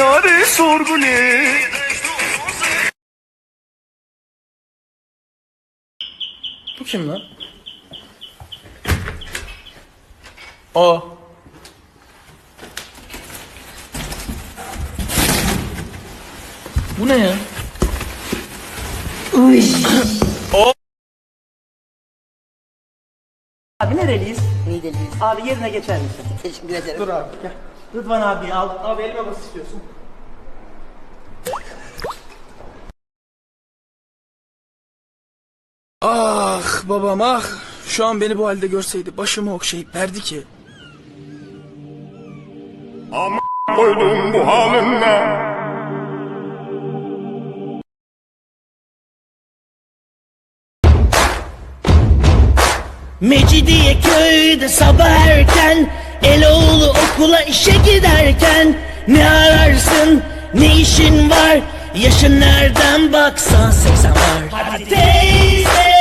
Yare sorgu ne? Bu kim lan? O. Bu ne ya? Abi nereliyiz? Niğdeliyiz. Abi yerine geçer misin? Teşekkür ederim. Dur abi gel. Rıdvan abi al. Abi elime bas istiyorsun. Ah babam ah. Şu an beni bu halde görseydi başımı okşayıp derdi ki. koydum bu halinle. Mecidiye köyde sabah erken Eloğlu okula işe giderken Ne ararsın ne işin var? Yaşın nereden baksan 80 var. Hadi teyze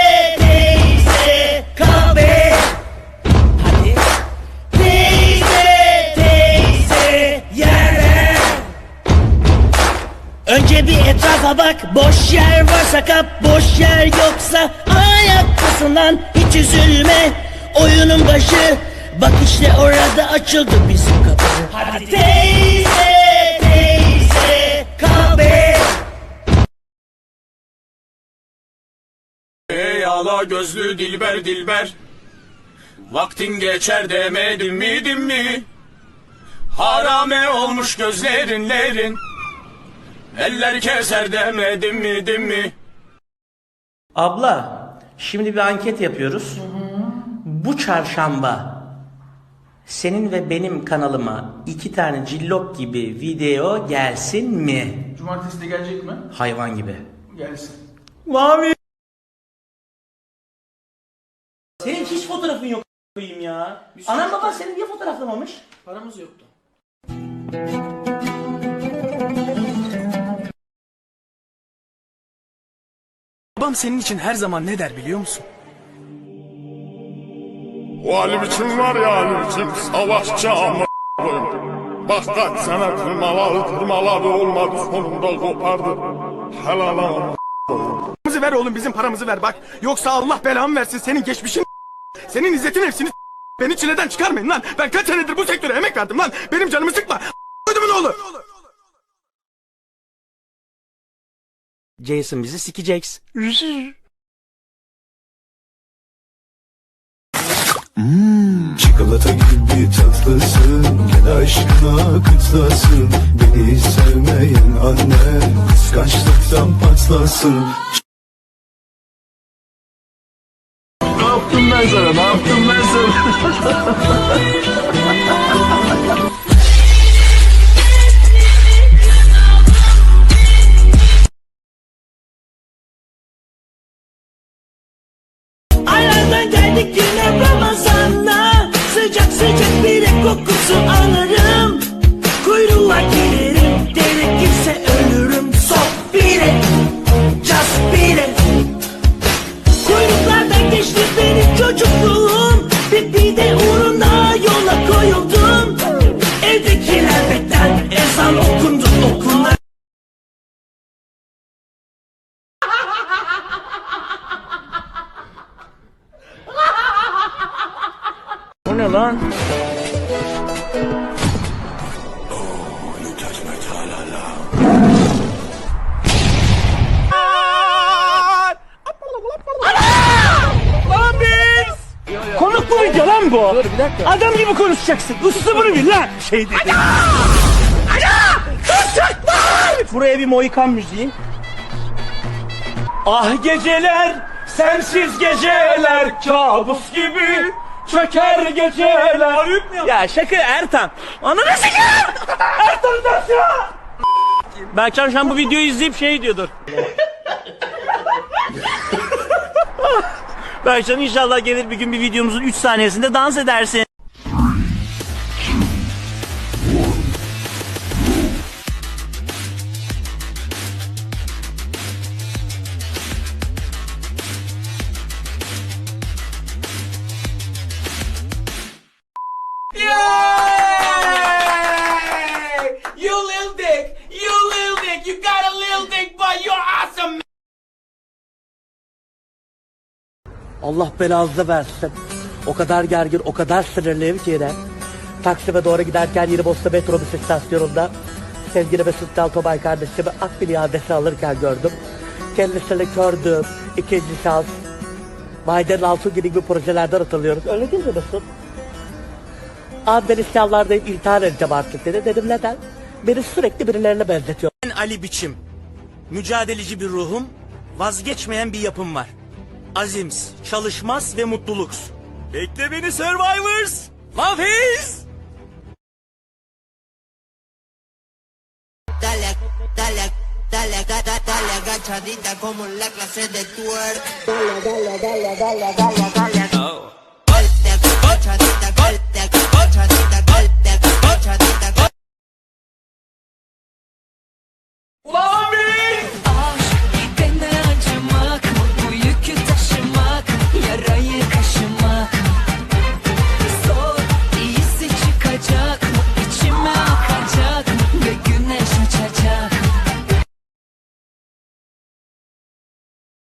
Önce bir etrafa bak. Boş yer varsa kap. Boş yer yoksa ayaktasın lan. Hiç üzülme. Oyunun başı. Bak işte orada açıldı bizim kapı. Hadi teyze teyze kahve. Ey ala gözlü dilber dilber. Vaktin geçer demedim mi dim mi? Harame olmuş gözlerinlerin. Eller keser demedim mi dim mi? Abla şimdi bir anket yapıyoruz. Bu çarşamba senin ve benim kanalıma iki tane cillop gibi video gelsin mi? Cumartesi de gelecek mi? Hayvan gibi. Gelsin. Mavi. Senin hiç fotoğrafın yok ya. Anam baban senin niye fotoğraflamamış? Paramız yoktu. Babam senin için her zaman ne der biliyor musun? O halim için var ya halim için savaşçı ama. Bak kaç sene tırmaladı tırmaladı olmadı sonunda kopardı. Helal ama. Paramızı ver oğlum bizim paramızı ver bak. Yoksa Allah belamı versin senin geçmişin senin izzetin hepsini beni çileden çıkarmayın lan. Ben kaç senedir bu sektöre emek verdim lan. Benim canımı sıkma. Ödümün oğlu. Jason bizi sikeceksin. Çikolata gibi tatlısın Gel aşkına kıtlasın Beni sevmeyen anne Kıskançlıktan patlasın Ne yaptım ben sana ne yaptım ben sana? Aylardan geldik yine Ramazan'la. Sıcak sıcak bir kokusu alırım lan bu? Dur bir dakika. Adam gibi konuşacaksın. Üslubunu bil lan. Şey dedi. Ana! Ana! Kaçaklar! Buraya bir Mohikan müziği. Ah geceler, sensiz geceler, kabus gibi çöker geceler. Ya şaka Ertan. Ananı sikeyim! Ertan'ı ders ya! Berkcan şu an bu videoyu izleyip şey diyordur. Berkcan inşallah gelir bir gün bir videomuzun 3 saniyesinde dans edersin. Allah belanızı versin. O kadar gergin, o kadar sinirliyim ki yine. Taksim'e doğru giderken Yeni Bosna metrobüs istasyonunda sevgili Mesut Daltobay kardeşimi Akbil iadesi alırken gördüm. Kendisini gördüm. İkinci şans. Maiden Altun gibi projelerden hatırlıyoruz. Öyle değil mi Mesut? Abi ben isyanlardayım intihar edeceğim artık dedi. Dedim neden? Beni sürekli birilerine benzetiyor. Ben Ali Biçim. Mücadeleci bir ruhum, vazgeçmeyen bir yapım var. Azims, çalışmaz ve mutluluk. Bekle beni Survivors! Love is! Dale, dale, dale, dale, dale agachadita como en la clase de twerk. Dale, dale, dale, dale, dale, dale. Agachadita, agachadita, dale, agachadita.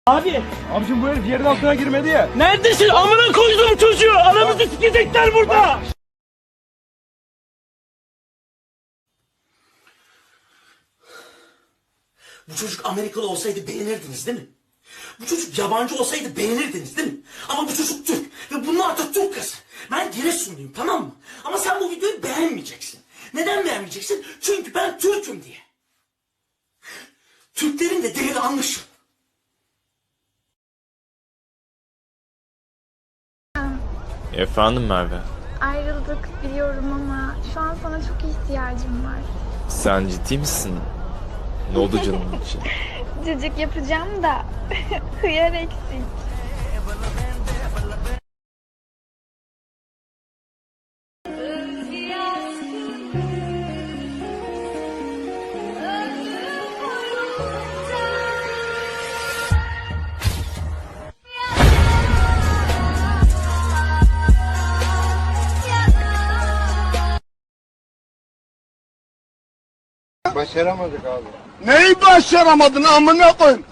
Abi. Abicim bu herif yerin altına girmedi ya. Neredesin? Amına koydum çocuğu. Aramızı sikecekler burada. Bu çocuk Amerikalı olsaydı beğenirdiniz değil mi? Bu çocuk yabancı olsaydı beğenirdiniz değil mi? Ama bu çocuk Türk ve bunlar da Türk kızı. Ben Giresunluyum tamam mı? Ama sen bu videoyu beğenmeyeceksin. Neden beğenmeyeceksin? Çünkü ben Türk'üm diye. Türklerin de değeri anlaşıl. Efendim Merve, Ayrıldık biliyorum ama şu an sana çok ihtiyacım var. sen ciddi misin? Ne oldu canım için? Cıcık yapacağım da hıyar eksik. Neyi başaramadın amına koyayım?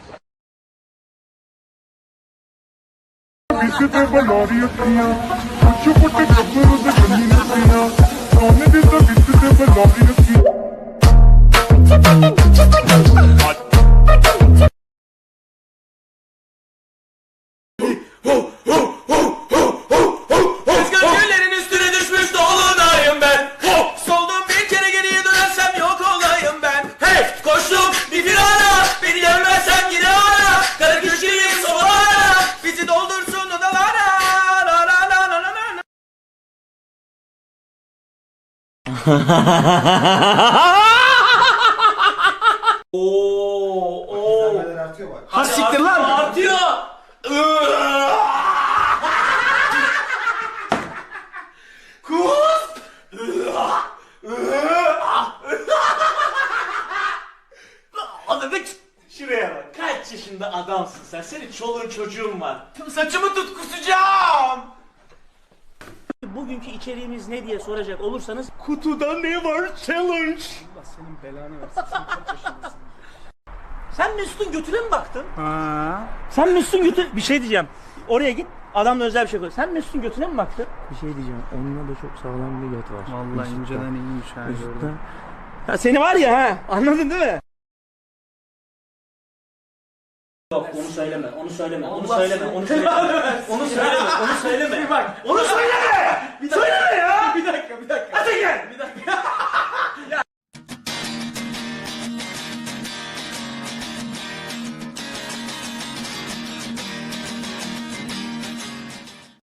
Gölgelerin Oo, oo. Ha siktir lan. Artıyor. Kuz. Anladık. Şuraya bak. Kaç yaşında adamsın sen? Senin çoluğun çocuğun var. Saçımı tut kusacağım. Bugünkü içeriğimiz ne diye soracak olursanız kutuda ne var challenge. Allah senin belanı versin. Sen kaç yaşındasın? Sen Mesut'un götüne mi baktın? Ha. Sen Mesut'un götü... Bir şey diyeceğim. Oraya git. Adamla özel bir şey koy. Sen Mesut'un götüne mi baktın? Bir şey diyeceğim. Onunla da çok sağlam bir göt var. Vallahi inceden iyiymiş ha gördüm. Ha, seni var ya ha. Anladın değil mi? Yok onu söyleme, onu söyleme, onu söyleme, onu söyleme, onu söyleme, onu söyleme. Bak, onu söyleme! Söyleme ya!